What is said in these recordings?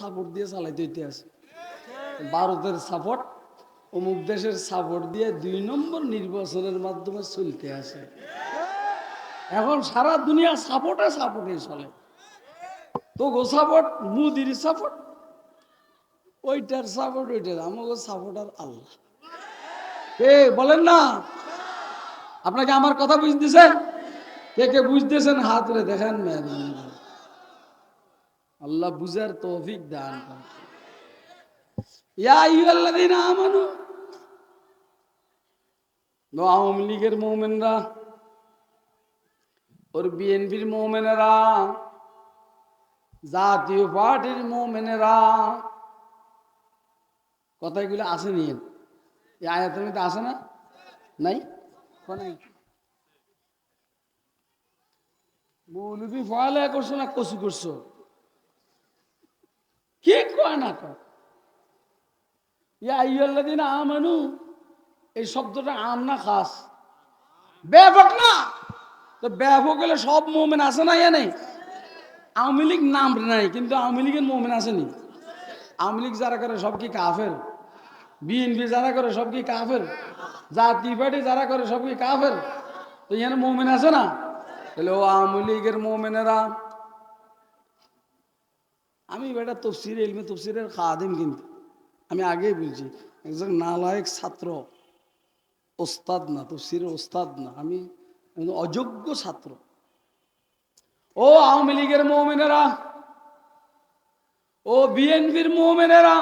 Support দিয়ে চালাইতে হইতে আছে ভারতের সাপোর্ট অমুক দেশের সাপোর্ট দিয়ে দুই নম্বর নির্বাচনের মাধ্যমে চলতে আছে। এখন সারা দুনিয়া সাপোর্টে সাপোর্টে চলে। তো গো সাপোর্ট মুদির সাপোর্ট ওইটার সাপোর্ট ওইটার। আমাকে সাপোর্টার আল্লাহ। কে বলেন না? আপনাকে আমার কথা বুঝতেছেন? কে কে বুঝতেছেন? হাত তুলে দেখেন করে। আল্লাহ বুঝার তৌফিক দান আমানু। আওয়ামী লীগের মুমিনরা, ওর বিএনপির মুমিনেরা, জাতীয় পার্টির মুমিনেরা, কথাগুলো আছে নিয়ে এই আয়াতের মধ্যে আছে না? নাই? নাই মৌলবি ফলে করছ না কচু করছ? কি কয় না কয়? ইয়া আইয়াল্লাদিন আমানু, এই শব্দটা আম না খাস? ব্যাপক না? তো ব্যাপক হলে সব মোমেন আছে না ইয়া নেই আওয়ামী লীগ নাম নাই, কিন্তু আওয়ামী লীগের মোমেন আসেনি আওয়ামী লীগ যারা করে সব কি কাফের? বিএনপি যারা করে সব কি কাফের? জাতীয় পার্টি যারা করে সব কি কাফের? তো এখানে মোমেন আছে না? তাহলে ও আওয়ামী লীগের মোমেনেরা আমি বেটা তফসির এলমে তফসিরের খাদিম কিন্তু। আমি আগেই বলছি, একজন নালায়ক ছাত্র, ওস্তাদ না, তফসিরের ওস্তাদ না, আমি অযোগ্য ছাত্র। ও আওয়ামী লীগের মোমেনেরা, ও বিএনপির মোমেনেরা,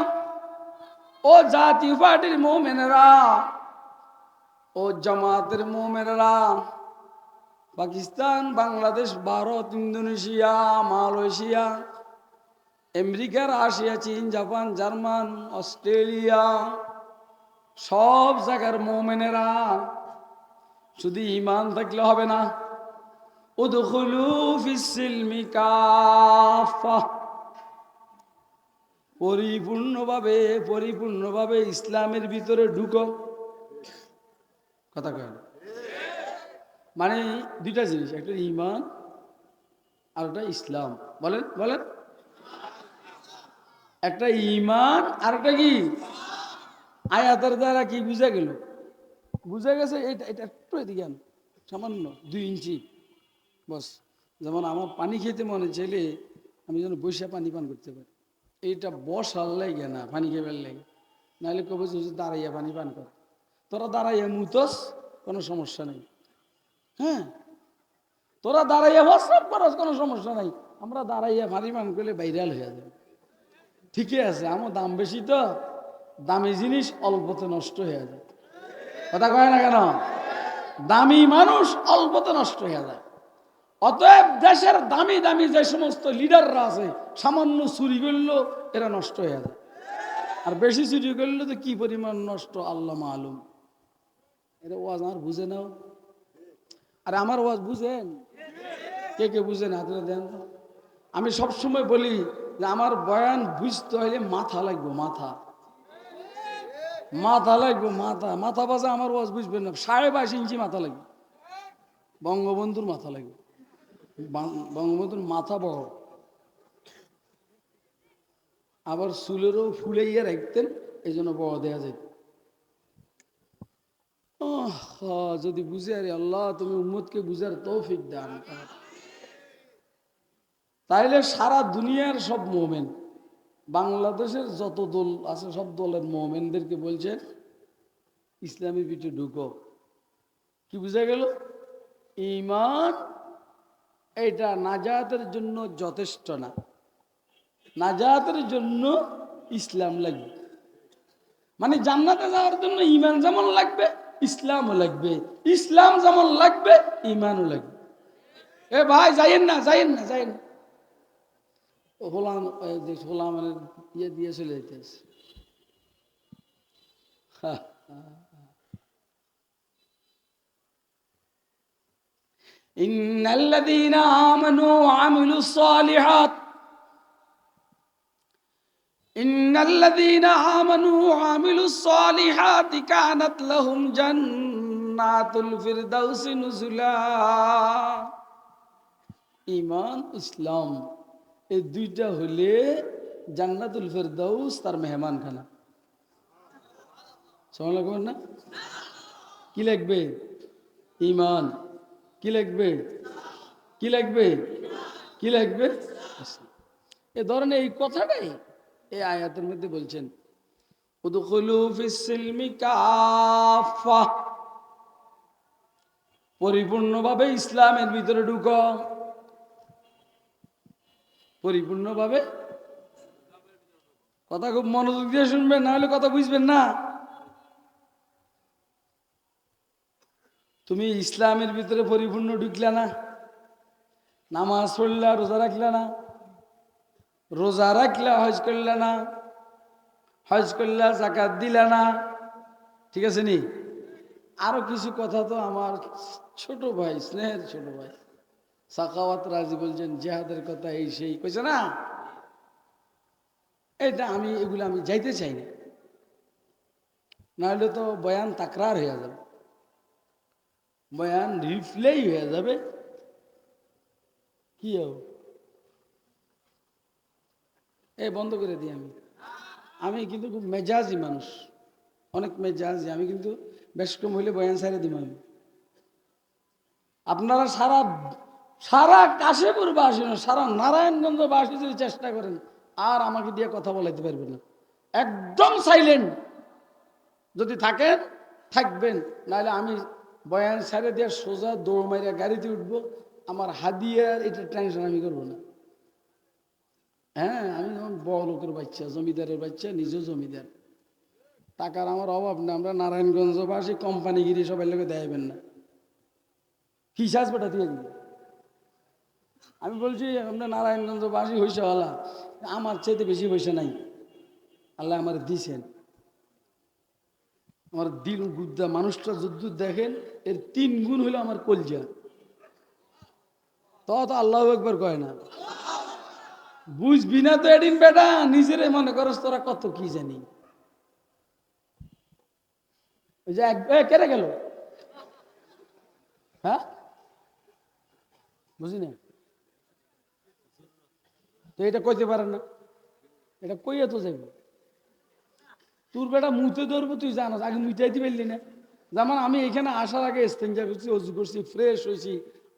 ও জাতীয় পার্টির মোমেনেরা, ও জামাতের মোমেনেরা, Pakistan, Bangladesh, Bharat, Indonesia, Malaysia America Russia চীন, জাপান, জার্মান, অস্ট্রেলিয়া, সব জায়গার মোমেনেরা শুধু ইমান থাকলে হবে না। পরিপূর্ণভাবে পরিপূর্ণভাবে ইসলামের ভিতরে ঢুকো। কথা কয় মানে দুইটা জিনিস, একটা ইমান আর একটা ইসলাম। বলেন বলেন। একটা ইমান আর একটা কি? আয়াতের দ্বারা কি বুঝা গেল? বুঝা গেছে এটা এটা একটু এদিকে সামান্য, দুই ইঞ্চি। বস, যেমন আমার পানি খেতে মনে চাইলে আমি যেন বসে পানি পান করতে পারি। এইটা বসার লাগে না, পানি খেবার লাগে। নাহলে কবে দাঁড়াইয়া পানি পান কর। তোরা দাঁড়াইয়া মুতস, কোনো সমস্যা নেই। হ্যাঁ? তোরা দাঁড়াইয়া প্রস্রাব করস কোনো সমস্যা নাই। আমরা দাঁড়াইয়া পানি পান করলে বাইরাল হয়ে যাবে। ঠিকই আছে আমার দাম বেশি তো, দামি জিনিস অল্পতে নষ্ট হয়ে যায়। কথা কয় না কেন? দামি মানুষ অল্পতে নষ্ট হয়ে যায়। অতএব দেশের দামি দামি যে সমস্ত লিডাররা আছে, সামান্য চুরি করল, এরা নষ্ট হয়ে যায়। আর বেশি চুরি করলে তো কি পরিমাণ নষ্ট, আল্লাহ মালুম। এটা ওয়াজ আমার বুঝে নাও। আর আমার ওয়াজ বুঝেন? কে কে বুঝেন? হাতে দেন। আমি সবসময় বলি যে আমার বয়ান বুঝতে হলে মাথা লাগবে, মাথা। মাথা লাগবে, মাথা। মাথা বাজা আমার ওয়াজ বুঝবেন না। সাড়ে বাইশ ইঞ্চি মাথা লাগবে। বঙ্গবন্ধুর মাথা লাগবে। বঙ্গবন্ধুর মাথা বড়। আবার চুলেরও ফুলাইয়া রাখতেন এই জন্য বড় দেওয়া যেত যদি বুঝে আরে আল্লাহ, তুমি উম্মতকে বুঝার তৌফিক দান। করো। তাইলে সারা দুনিয়ার সব মোমেন, বাংলাদেশের যত দল আছে, সব দলের মোমেনদেরকে বলছেন ইসলামী পিঠে ঢুকো। কি বুঝা গেল? ইমান এটা নাজাতের জন্য যথেষ্ট না। নাজাতের জন্য ইসলাম লাগবে। মানে জান্নাতে যাওয়ার জন্য ইমান যেমন লাগবে, ইসলামও লাগবে। ইসলাম যেমন লাগবে, ইমানও লাগবে। এ ভাই, যাইয়েন না যাইয়েন না যাইয়েন না। ও হোলাম এই যে হোলামের ইয়ে দিয়ে চলে যেতেছে إن الذين آمنوا وعملوا الصالحات إن الذين آمنوا وعملوا الصالحات كانت لهم جنات الفردوس نزلا ইমান ইসলাম এই দুইটা হলে জান্নাতুল ফেরদাউস তার মেহমান খানা সময় লাগবে না? কি লাগবে? ইমান কি লাগবে? কি লাগবে? কি লাগবে? এ ধরেন এই কথাটাই এই আয়াতের মধ্যে বলছেন। পরিপূর্ণভাবে ইসলামের ভিতরে ঢুকো। পরিপূর্ণভাবে কথা খুব মনোযোগ দিয়ে শুনবেন, না হলে কথা বুঝবেন না। তুমি ইসলামের ভিতরে পরিপূর্ণ ঢুকলে না, নামাজ পড়লা রোজা রাখলে না, রোজা রাখলে হজ করলে না, হজ করলে জাকাত দিলে না, ঠিক আছে নি? আরও কিছু কথা তো আমার ছোট ভাই, স্নেহের ছোট ভাই। সাকাওয়াত রাজি বলছেন, জেহাদের কথা এই সেই, কইছে না, এটা আমি, এগুলো আমি যাইতে চাই না। নাহলে তো বয়ান তাকরার হয়ে যাবে। বয়ান রিপ্লেই হয়ে যাবে। কি হবে এই বন্ধ করে দিই আমি। আমি কিন্তু খুব মেজাজি মানুষ। অনেক মেজাজি, আমি কিন্তু বেশ কম হইলে বয়ান সারে দিব আমি। আপনারা সারা সারা কাশেপুর বাসী না, সারা নারায়ণগঞ্জ বাসী যদি চেষ্টা করেন, আর আমাকে দিয়ে কথা বলাইতে পারবেন না। একদম সাইলেন্ট যদি থাকেন, থাকবেন। নাহলে আমি বয়ান সারে দিয়ে সোজা দৌড় মারিয়া গাড়িতে উঠবো। আমার হাদিয়ার এটা টেনশন আমি করব না। হ্যাঁ আমি বড় লোকের বাচ্চা, জমিদারের বাচ্চা, নিজেও জমিদার। টাকার আমার অভাব না, আমরা নারায়ণগঞ্জ নারায়ণগঞ্জবাসী, কোম্পানিগিরি সবাই লোকে দেয়বেন না। কি সাজ দিয়ে দিবে আমি বলছি আমরা নারায়ণগঞ্জবাসী হয়েছে হলা আমার চাইতে বেশি পয়সা নাই। আল্লাহ আমার দিছেন। আমার দিল গুদ্দা মানুষটা যদ্দু দেখেন এর তিন গুণ হলো আমার কলজা। তো তো আল্লাহ একবার কয় না। বুঝবি না তো এদিন বেটা নিজেরে মনে করস তোরা কত কি জানি। ওই যে এ, গেল? হ্যাঁ? বুঝি না তো এটা কইতে পারে না। এটা কইয়া তো যাইব। তোর বেটা মুতে ধরবো, তুই জানাস, আগে মুইটাই দিবে না। যেমন আমি এখানে আসার আগে স্টেঞ্জা করছি অজু করছি, ফ্রেশ হয়েছি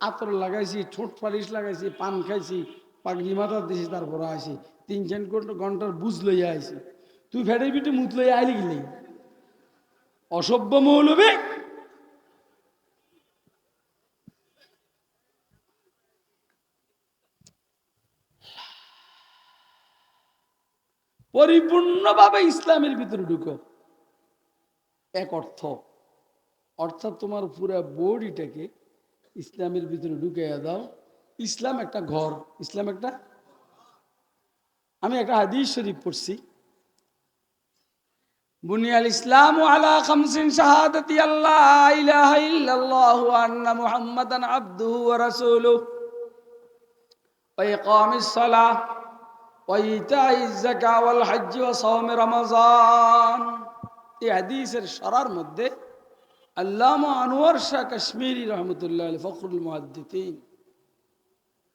আতর লাগাইছি, ঠোঁট পালিশ লাগাইছি, পান খাইছি, পাগড়ি মাথা দিছি, তারপর আসি তিন চার ঘণ্টা ঘণ্টার বুঝ লইয়া আইছি। তুই ফেটের পিঠে মুত লইয়া আইলি গেলি অসভ্য মৌলবী! পরিপূর্ণভাবে ইসলামের ভিতরে ঢুকো। এক অর্থ। অর্থাৎ তোমার পুরো বডিটাকে ইসলামের ভিতরে ঢুকাইয়া দাও। ইসলাম একটা ঘর, ইসলাম একটা আমি একটা হাদিস শরীফ পড়ছি। বুনিয়াল ইসলাম আলা খামসিন শাহাদাতি আল্লাহ ইলাহা ইল্লাল্লাহু আন্না মুহাম্মাদান আবদুহু ওয়া রাসূলুহু। ওয়া ইকামিস সালাহ। হাদিসের মধ্যে ফখরুল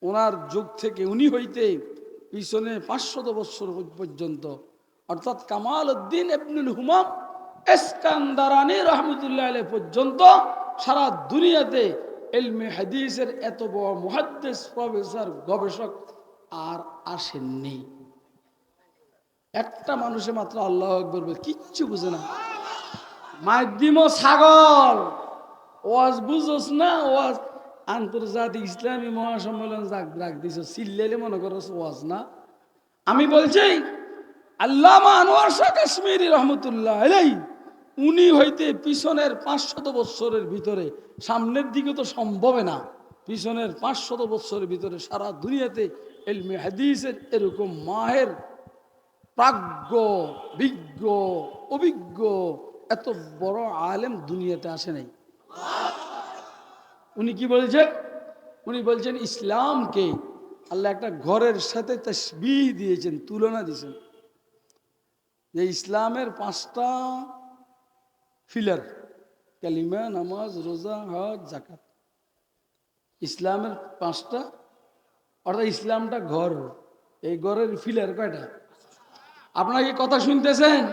ওনার যুগ থেকে উনি হইতে পিছনে পাঁচশত বৎসর পর্যন্ত, অর্থাৎ কামাল উদ্দিন এবনুল হুমাম এসকান্দারানি রহমতুল্লাহ পর্যন্ত সারা দুনিয়াতে এলমে হাদিসের এত বড় মুহাদ্দিস, প্রফেসর, গবেষক আর আসেননি। একটা মানুষে মাত্র আল্লাহ একবার কিচ্ছু বুঝে না। মাধ্যম ছাগল। ওয়াজ বুঝোস না, ওয়াজ আন্তর্জাতিক ইসলামী মহাসম্মেলন যাক ডাক দিছ চিল্লাইলে মনে করস ওয়াজ না। আমি বলছি, আল্লামা আনোয়ার শাহ কাশ্মীরি রহমতুল্লাহ এলাই উনি হইতে পিছনের পাঁচশত বৎসরের ভিতরে, সামনের দিকে তো সম্ভবে না, পিছনের পাঁচশত বৎসরের ভিতরে সারা দুনিয়াতে এলমে হাদিসের এরকম মাহের প্রাজ্ঞ, বিজ্ঞ, অভিজ্ঞ, এত বড় আলেম দুনিয়াতে আসে নাই। উনি কি বলছেন? উনি বলছেন, ইসলামকে আল্লাহ একটা ঘরের সাথে তসবিহ দিয়েছেন, তুলনা দিয়েছেন। যে ইসলামের পাঁচটা ফিলার, কালিমা, নামাজ, রোজা, হজ জাকাত ইসলামের পাঁচটা অর্থাৎ ইসলামটা ঘর। এই ঘরের ফিলার কয়টা? আপনারা কি কথা শুনতেছেন?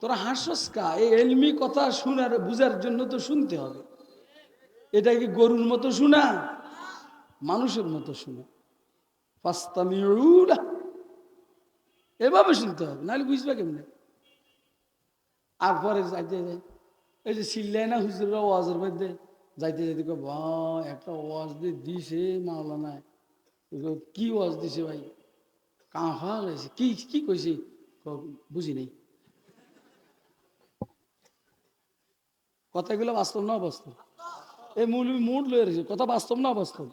তোরা হাসস কা? এই এলমি কথা শোনার, বুঝার জন্য তো শুনতে হবে। এটা কি গরুর মতো শোনা? মানুষের মতো শোনা। ফাস্তামিউলা। এভাবে শুনতে হবে, নাহলে বুঝবে কেমনে? আর পরে যাইতে এই যে সিল্লাই না হুজুররা ওয়াজের মধ্যে যাইতে যাইতে বা একটা ওয়াজ দিয়ে দিছে মাওলানা কই, কি ওয়াজ দিছে ভাই? কাঁফা লাইছে কি কি কইছি? বুঝি নেই। কথাগুলো বাস্তব না বাস্তব এই মৌলবি মুড লয়ে রয়েছে কথা বাস্তব না বাস্তব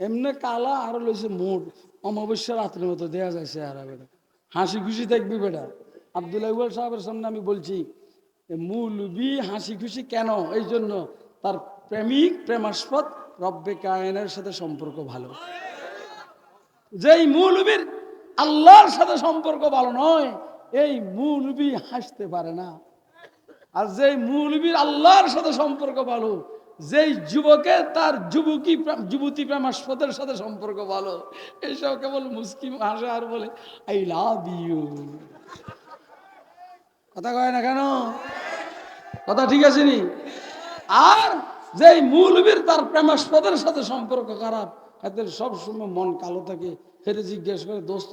এমনি কালা আরও লইছে মুড অমাবস্যা রাত্রের মতো দেয়া যাইছে আর বেটা হাসি খুশি থাকবি বেটা। আবদুল্লাহ সাহেবের সামনে আমি বলছি মৌলবি হাসি খুশি কেন? এই জন্য তার প্রেমিক, প্রেমাস্পদ, রব্বে কায়নের সাথে সম্পর্ক ভালো। যেই মৌলবীর আল্লাহর সাথে সম্পর্ক ভালো নয়, এই মৌলবি হাসতে পারে না। আর যেই মৌলবীর আল্লাহর সাথে সম্পর্ক ভালো, যেই যুবকের তার যুবকী, যুবতী প্রেমাস্পদের সাথে সম্পর্ক ভালো এইসব কেবল মুসকিম হাসে আর বলে আই লাভ ইউ কথা কয় না কেন? কথা ঠিক আছে নি? আর যে মৌলবীর তার প্রেমাস্পদের সাথে সম্পর্ক খারাপ এদের সবসময় মন কালো থাকে সেটা জিজ্ঞেস করে, দোস্ত